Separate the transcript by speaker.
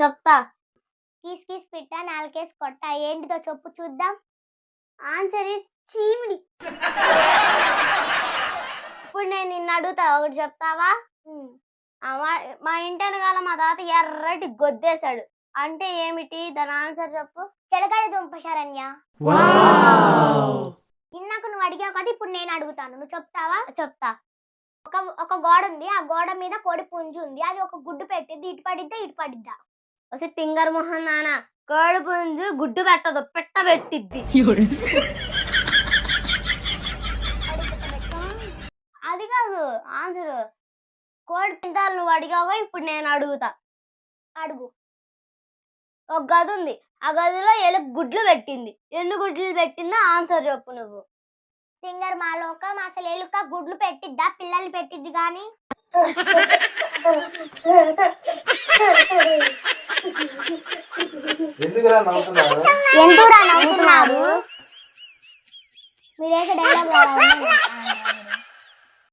Speaker 1: చెప్తా. Keys keys పెట్టా నాలుకేసి కొట్టా. ఏంటిదో చెప్పు చూద్దాం. ఆన్సర్ ఇస్ చీమిడి. ఇప్పుడు నేను నిన్ను అడుగుతా ఒకటి చెప్తావా? మా ఇంటి వెనకాల మా తాత ఎర్రటి గొద్దేశాడు. అంటే ఏమిటి? దాని ఆన్సర్ చెప్పు. చిలకడ దుంప శరణ్య. ఇందాక నువ్వు అడిగావు కదా ఇప్పుడు నేను అడుగుతాను. నువ్వు చెప్తావా? చెప్తా. ఒక ఒక గోడ ఉంది. ఆ గోడ మీద కోడి పుంజు ఉంది. అది ఒక గుడ్డు పెట్టింది ఇటు పడిద్దా ఇటు పడిద్దా? వస్తే టింగర్ మొహన్ నాన్న. కోడి పుంజు గుడ్డు పెట్టదు. పెట్ట పెట్టిద్ది. అది కాదు. ఆన్సర్. కోడి పిందాలు నువ్వు అడిగావో ఇప్పుడు నేను అడుగుతా. అడుగు. ఒక గది ఉంది ఆ గదిలో ఎలుగు గుడ్లు పెట్టింది. ఎన్ని గుడ్లు పెట్టిందో ఆన్సర్ చెప్పు నువ్వు. సింగర్ మాలోకం అసలు ఎలుక గుడ్లు పెట్టిద్దా పిల్లలు పెట్టిద్ది కానీ
Speaker 2: ఎందుకురా నవ్వుతున్నారు?
Speaker 1: ఎందుకురా నవ్వుతున్నారు? మీరేక డైలాగ్